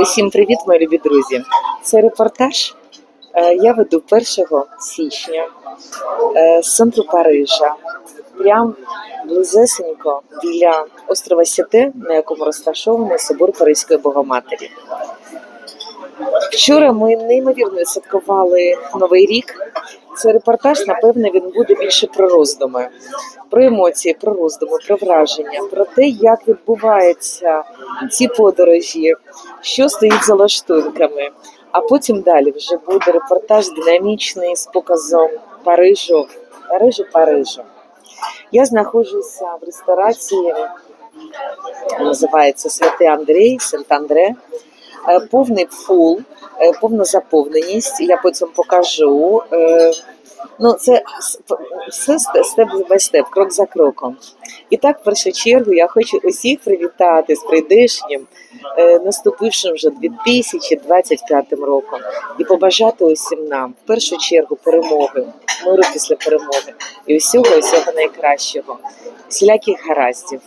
Усім привіт, мої любі друзі. Це репортаж. е, Я веду 1 січня е, з центру Парижа, прямо близесенько біля острова Сіте, на якому розташований собор Паризької Богоматері. Вчора ми неймовірно відсвяткували Новий рік. Цей репортаж, напевне, він буде більше про роздуми, про емоції, про роздуми, про враження, про те, як відбуваються ці подорожі, що стоїть за лаштунками. А потім далі вже буде репортаж динамічний з показом Парижу, Парижу, Парижу. Я знаходжуся в ресторації, називається Святий Андрій, Сент-Андре. Е, Повний фул, е, повна заповненість. Я потім покажу. Е, Ну, це все ст- степ бай степ, крок за кроком. І так, в першу чергу, я хочу усіх привітати з прийдешнім, е, наступившим вже 2025 роком, і побажати усім нам в першу чергу перемоги, миру після перемоги і усього, усього найкращого, всіляких гараздів.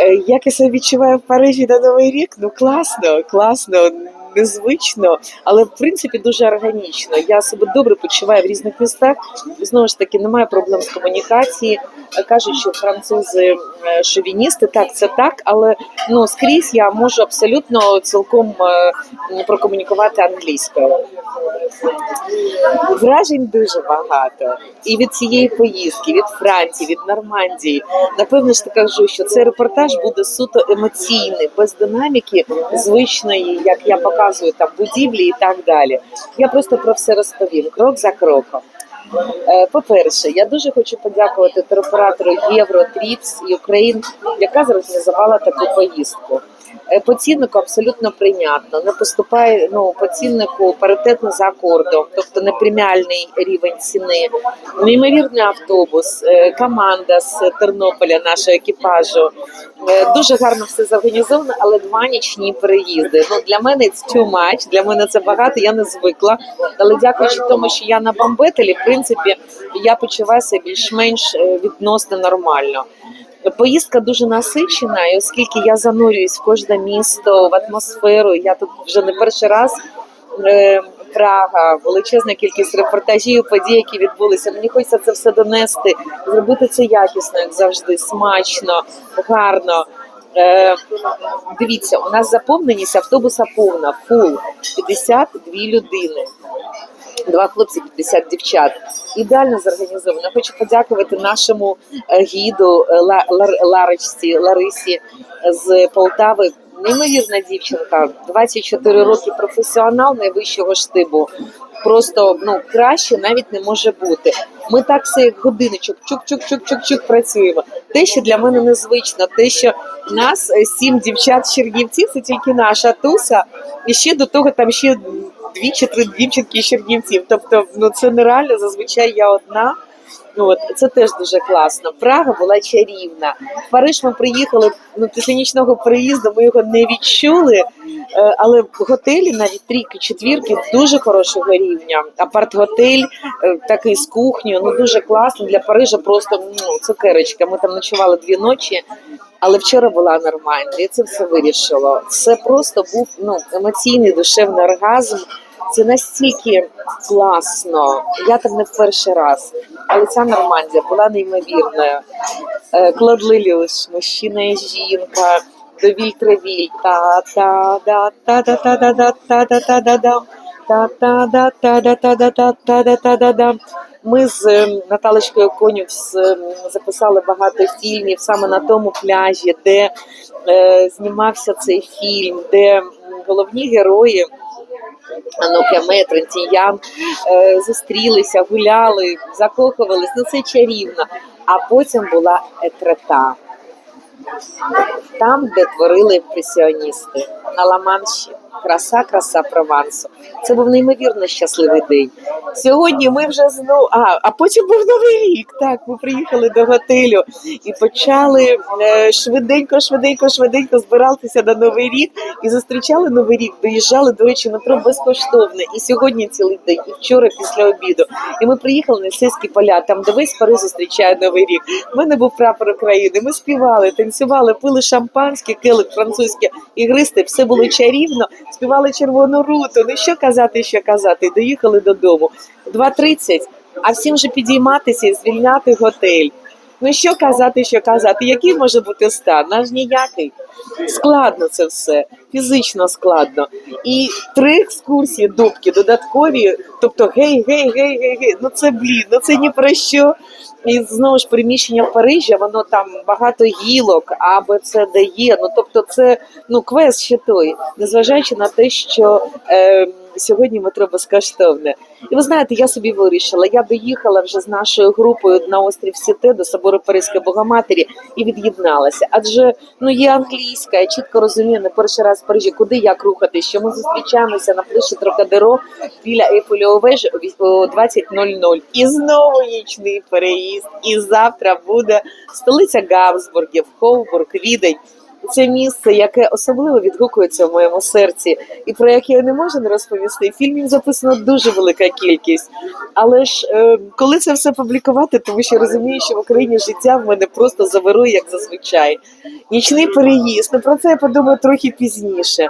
Е, Як я себе відчуваю в Парижі на Новий рік? Ну класно, класно, незвично, але в принципі дуже органічно. Я себе добре почуваю в різних містах. Знову ж таки, немає проблем з комунікації. Е, Кажуть, що французи е, шовіністи, так це так, але ну скрізь я можу абсолютно цілком прокомунікувати англійською. Вражень дуже багато. І від цієї поїздки, від Франції, від Нормандії. Напевно ж таки кажу, що цей репортаж буде суто емоційний, без динаміки звичної, як я показую там будівлі і так далі. Я просто про все розповім крок за кроком. Е, По-перше, я дуже хочу подякувати туроператору Євротріпс і Україн, яка зорганізувала таку поїздку. Е, По ціннику абсолютно прийнятно. Не поступає ну по ціннику паритетно за акордом, тобто не преміальний рівень ціни. Неймовірний автобус, е, команда з Тернополя, нашого екіпажу. Е, Дуже гарно все зорганізовано, але два нічні переїзди. Ну для мене це too much, Для мене це багато. Я не звикла. Але дякуючи тому, що я на бамбетелі, в принципі, я почуваюся більш-менш відносно нормально. Поїздка дуже насичена, і оскільки я занурююсь в кожне місто в атмосферу, я тут вже не перший раз. е, Прага, величезна кількість репортажів, подій, які відбулися. Мені хочеться це все донести, зробити це якісно, як завжди, смачно, гарно. Е, дивіться, у нас заповненість автобуса повна, фул, 52 людини. Два хлопці, 50 дівчат. Ідеально зорганізовано. Хочу подякувати нашому е, гіду е, Ла- Лар- Ларисі з Полтави. Неймовірна дівчинка, 24 роки професіонал найвищого штибу. Просто ну краще навіть не може бути. Ми так все як годиночок, чук-чук-чук-чук-чук працюємо. Те, що для мене незвично, те, що нас е, сім дівчат з це тільки наша туса, і ще до того там ще дві чи три дівчинки з Чернівців. Тобто, ну це нереально. Зазвичай я одна. Ну от це теж дуже класно. Прага була чарівна. В Париж ми приїхали ну, після нічного переїзду. Ми його не відчули, е, але в готелі навіть трійки, четвірки дуже хорошого рівня. Апарт-готель е, такий з кухнею, ну дуже класно. Для Парижа просто ну, цукерочка. Ми там ночували дві ночі. Але вчора була нормально, і це все вирішило. Це просто був ну емоційний душевний оргазм. Це настільки класно. Я так не в перший раз. Але ця Нормандія була неймовірною. Е, Клод мужчина і жінка, Довіль Тревіль, та та да та да та да да та да та да да та та да та да та да та та да та да да Ми з ем, Наталочкою Конюк ем, записали багато фільмів саме на тому пляжі, де е, знімався цей фільм, де головні герої. Анокеме, Трентіян е, зустрілися, гуляли, закохувались. Ну це чарівно. А потім була етрета. Там, де творили імпресіоністи на Ла-Манші. Краса, краса Провансу. Це був неймовірно щасливий день. Сьогодні ми вже знову. А, а потім був новий рік. Так, ми приїхали до готелю і почали е, швиденько, швиденько, швиденько збиратися на новий рік і зустрічали новий рік. Доїжджали до речі, метро безкоштовне. І сьогодні цілий день, і вчора після обіду. І ми приїхали на сільські поля, там де весь Париж зустрічає новий рік. У мене був прапор України. Ми співали, танцювали, пили шампанське, келик французьке ігристи. Все було чарівно. Співали червону руту. Ну що казати, що казати. Доїхали додому. 2.30, а всім же підійматися і звільняти готель. Ну що казати, що казати? Який може бути стан? Наш ніякий. Складно це все, фізично складно. І три екскурсії дубки додаткові, тобто гей, гей, гей, гей, гей. Ну це блін, ну це ні про що. І знову ж приміщення в воно там багато гілок, а Б, С, Д, Є. Ну тобто, це ну квест ще той, незважаючи на те, що е, сьогодні метро безкоштовне. І ви знаєте, я собі вирішила. Я доїхала вже з нашою групою на острів Сіте до собору Паризької Богоматері і від'єдналася. Адже ну є англійська, я чітко розумію, не перший раз Парижі, куди як рухати, що ми зустрічаємося на площі Трокадеро біля Ейфелевої вежі о 20.00. І знову нічний переїзд. І завтра буде столиця Габсбургів, Ховбург, Відень. Це місце, яке особливо відгукується в моєму серці, і про яке я не можу не розповісти. Фільмів записано дуже велика кількість. Але ж е, коли це все публікувати, тому що я розумію, що в Україні життя в мене просто завирує, як зазвичай. Нічний переїзд. Ну про це я подумаю трохи пізніше.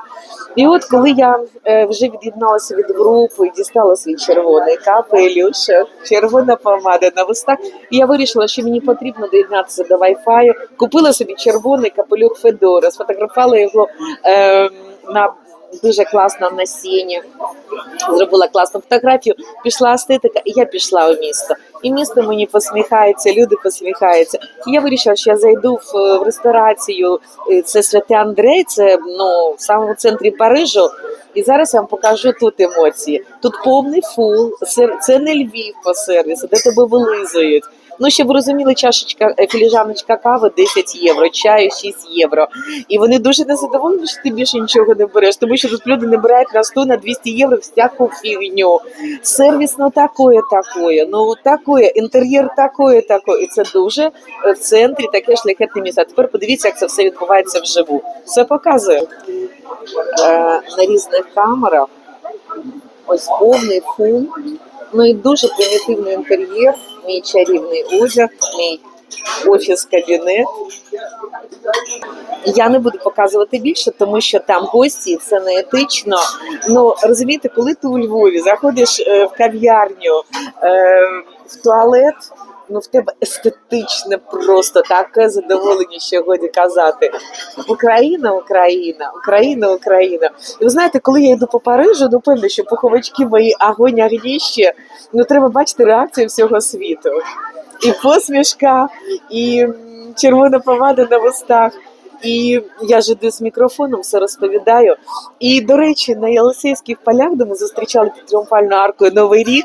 І от коли я е, вже від'єдналася від групи і дістала свій червоний капелюшок, червона помада на вустах, і я вирішила, що мені потрібно доєднатися до Wi-Fi. Купила собі червоний капелюх Федора, сфотографувала його е, на дуже класно на сіні. Зробила класну фотографію, пішла естетика, і я пішла у місто. І місто мені посміхається, люди посміхаються. І я вирішила, що я зайду в, в ресторацію. е, Це Святе Андрей, це ну в самому центрі Парижу. І зараз я вам покажу тут емоції. Тут повний фул. Це не Львів по сервісу, де тебе вилизують. Ну, щоб ви розуміли, чашечка, е, філіжаночка кави 10 євро, чаю 6 євро. І вони дуже незадоволені, що ти більше нічого не береш, тому що тут люди набирають на 100, на 200 євро всяку фігню. Сервіс ну такое, такое, ну такое, інтер'єр такое, такое. І це дуже е, в центрі таке шляхетне місце. Тепер подивіться, як це все відбувається вживу. Все показує. Е, на різних камерах. Ось повний фул. Ну і дуже примітивний інтер'єр, мій чарівний одяг, мій офіс-кабінет. Я не буду показувати більше, тому що там гості, це не етично. Ну розумієте, коли ти у Львові заходиш е, в кав'ярню, е, в туалет. Ну, в тебе естетичне просто таке задоволення, що годі казати. Україна, Україна, Україна, Україна. І ви знаєте, коли я йду по Парижу, ну певно, що поховачки мої агонь агніще, ну треба бачити реакцію всього світу. І посмішка, і червона помада на вустах. І я ж іду з мікрофоном, все розповідаю. І, до речі, на Єлисейських полях, де ми зустрічали під тріумфальною аркою Новий рік,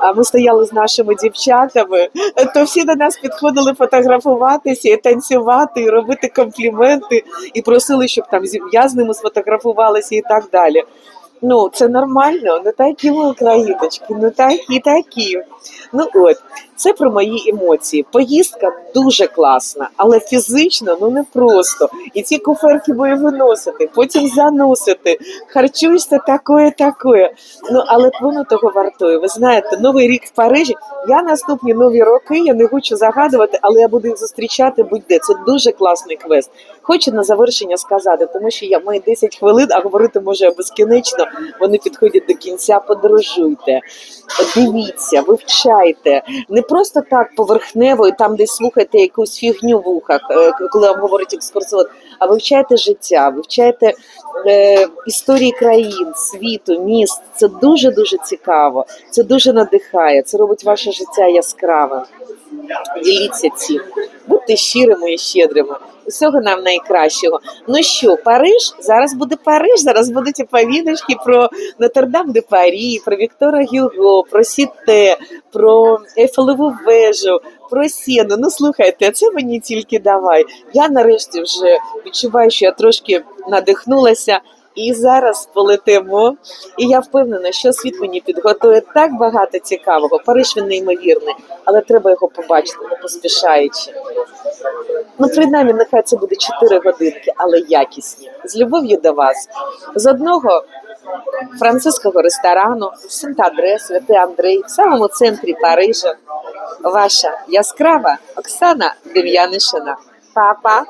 а ми стояли з нашими дівчатами, то всі до нас підходили фотографуватися і танцювати, і робити компліменти, і просили, щоб там зі- з ними сфотографувалася і так далі. Ну, це нормально, ну такі ми україночки, ну такі, такі. Ну от, це про мої емоції. Поїздка дуже класна, але фізично ну не просто. І ці куферки бої виносити, потім заносити, харчуєшся такое, такое. Ну але воно того вартує. Ви знаєте, новий рік в Парижі. Я наступні нові роки, я не хочу загадувати, але я буду їх зустрічати будь-де. Це дуже класний квест. Хочу на завершення сказати, тому що я маю 10 хвилин, а говорити може безкінечно. Вони підходять до кінця. Подорожуйте, дивіться, вивчайте. Не просто так поверхнево і там, десь слухайте якусь фігню в ухах, е, коли вам говорить екскурсовод, а вивчайте життя, вивчайте е, історії країн, світу, міст. Це дуже дуже цікаво. Це дуже надихає. Це робить ваше життя яскравим. Діліться цим, будьте щирими і щедрими. Усього нам найкращого. Ну що, Париж? Зараз буде Париж. Зараз будуть оповідочки про Нотр-Дам де Парі, про Віктора Гюго, про Сіте, про Ейфелеву вежу, про Сіну. Ну слухайте, це мені тільки давай. Я нарешті вже відчуваю, що я трошки надихнулася. І зараз полетимо. І я впевнена, що світ мені підготує так багато цікавого. Париж він неймовірний, але треба його побачити, не поспішаючи. Ну, принаймні, нехай це буде 4 годинки, але якісні. З любов'ю до вас. З одного французького ресторану Сент-Адре, Святий Андрей, в самому центрі Парижа. Ваша яскрава Оксана Дем'янишина. Папа.